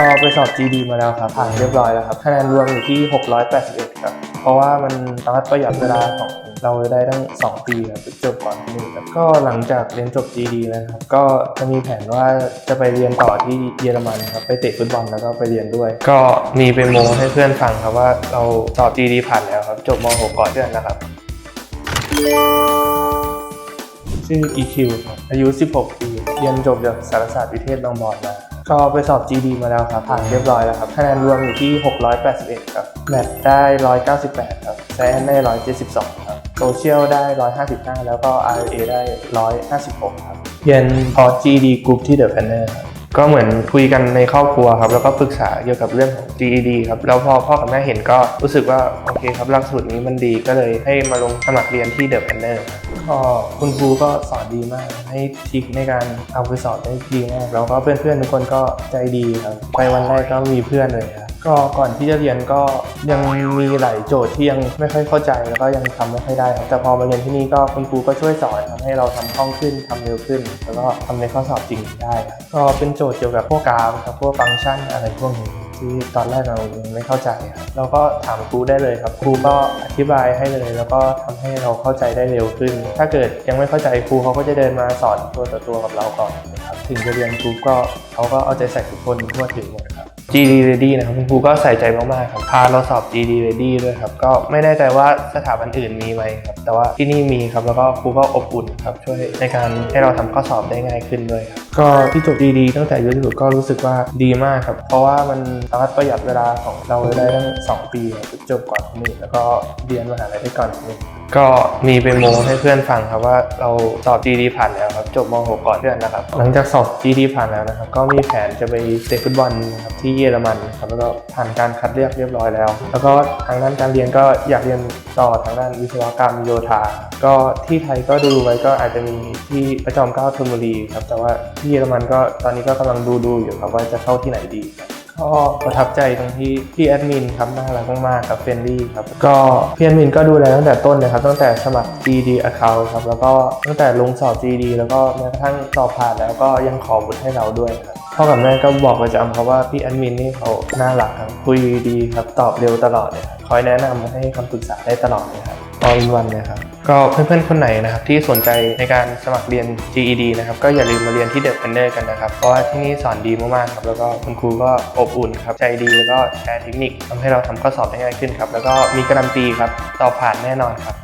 ก็ไปสอบ GD มาแล้วครับผ่านเรียบร้อยแล้วครับคะแนนรวมอยู่ที่ 681 ครับ เพราะว่ามันสามารถประหยัดเวลาของเราได้ตั้ง 2 ปีครับจบก่อนคนอื่นครับก็หลังจากเรียนจบ GD แล้วครับ ก็จะมีแผนว่าจะไปเรียนต่อที่เยอรมันครับไปเตะฟุตบอลแล้วก็ไปเรียนด้วย ก็มีไปโมให้เพื่อนฟังครับว่าเราสอบ GD ผ่านแล้วครับจบม .6 ก่อนเพื่อนนะครับ ชื่อ EQ ครับอายุ 16 ปี เรียนจบจากสารศาสตร์วิเทศบางบอนมาก็ไปสอบ GD มาแล้วครับผ่านเรียบร้อยแล้วครับคะแนนรวมอยู่ที่ 681 ครับ แมทได้ 198 ครับแซนได้ 172 ครับโซเชียลได้ 155 แล้วก็ RA ได้ 156 ครับเรียนพอ GD Group ที่ The Planner ครับ ก็เหมือนคุยกันในครอบครัวครับ แล้วก็ปรึกษาเกี่ยวกับเรื่องของ GED ครับ แล้วพอพ่อกับแม่เห็นก็รู้สึกว่าโอเคครับหลักสูตรนี้มันดีก็เลยให้มาลงสมัครเรียนที่เดอะแอนเนอร์ก็คุณครูก็สอนดีมาก ให้ทิกในการเอาไปสอนได้ดีมากแล้วก็เพื่อนๆทุกคนก็ใจดีครับ ไปวันแรกก็มีเพื่อนเลยครับ ก็ก่อนที่จะเรียนก็ยังมีหลายโจทย์ที่ยังไม่ค่อยเข้าใจแล้วก็ยังทำไม่ค่อยได้ครับแต่พอมาเรียนที่นี่ก็คุณครูก็ช่วยสอนทำให้เราทำคล่องขึ้นทำเร็วขึ้น แล้วก็ทำในข้อสอบจริงได้ครับก็เป็นโจทย์เกี่ยวกับพวกกราฟครับพวกฟังก์ชันอะไรพวกนี้ที่ตอนแรกเราไม่เข้าใจครับเราก็ถามครูได้เลยครับ ครูก็อธิบายให้เลย แล้วก็ทำให้เราเข้าใจได้เร็วขึ้น ถ้าเกิดยังไม่เข้าใจครูเขาก็จะเดินมาสอนตัวต่อตัวกับเราก่อนนะครับถึงจะเรียนครูก็เขาก็เอาใจใส่ทุกคนทั่วถึงหมด GD Ready นะครับคุณครูก็ใส่ใจมากๆครับพาเราสอบ GD Ready ด้วยครับ ก็ไม่แน่ใจว่าสถาบันอื่นมีไหมครับ แต่ว่าที่นี่มีครับ แล้วก็ครูก็อบอุ่นครับ ช่วยในการให้เราทำข้อสอบได้ง่ายขึ้นด้วยครับ ก็ที่จบ GD ตั้งแต่อายุ16ก็รู้สึกว่าดีมากครับ เพราะว่ามันสามารถประหยัดเวลาของเราได้ตั้ง2ปีจบก่อนคนอื่นแล้วก็เรียนมหาลัยได้ก่อนคนอื่น ก็มีไปโมให้เพื่อนฟังครับว่าเราสอบ GD ผ่านแล้วครับ จบม .6 ก่อนเพื่อนนะครับ หลังจากสอบ GD ผ่านแล้วนะครับ ก็มีแผนจะไปเตะฟุตบอลครับที่เยอรมันครับแล้วก็ผ่านการคัดเลือกเรียบร้อยแล้ว แล้วก็ทางด้านการเรียนก็อยากเรียนต่อทางด้านวิศวกรรมโยธา ก็ที่ไทยก็ดูไว้ก็อาจจะมีที่พระจอมเกล้าธนบุรีครับแต่ว่าที่เยอรมันก็ตอนนี้ก็กำลังดูดูอยู่ครับว่าจะเข้าที่ไหนดีครับ ก็ประทับใจตรงที่พี่แอดมินครับน่ารักมากๆครับเฟรนลี่ครับก็พี่แอดมินก็ดูแลตั้งแต่ต้นเลยครับตั้งแต่สมัคร GD account ครับแล้วก็ตั้งแต่ลงสอบ GD แล้วก็แม้กระทั่งสอบผ่านแล้วก็ยังขอบุตรให้เราด้วยครับพ่อกับแม่ก็บอกประจำครับว่าพี่แอดมินนี่เขาน่ารักครับคุยดีครับตอบเร็วตลอดเลยครับคอยแนะนำให้คำปรึกษาได้ตลอดเลยครับ all in one เลยครับ ก็เพื่อนๆ คนไหนนะครับที่สนใจในการสมัครเรียน GED นะครับก็อย่าลืมมาเรียนที่เดอะ p พนเดอร์กันนะครับ เพราะว่าที่นี่สอนดีมากๆครับแล้วก็คุณครูก็อบอุ่นครับใจดีแล้วก็แชร์เทคนิคทำให้เราทำข้อสอบได้ง่ายขึ้นครับแล้วก็มีการันตีครับสอบผ่านแน่นอนครับ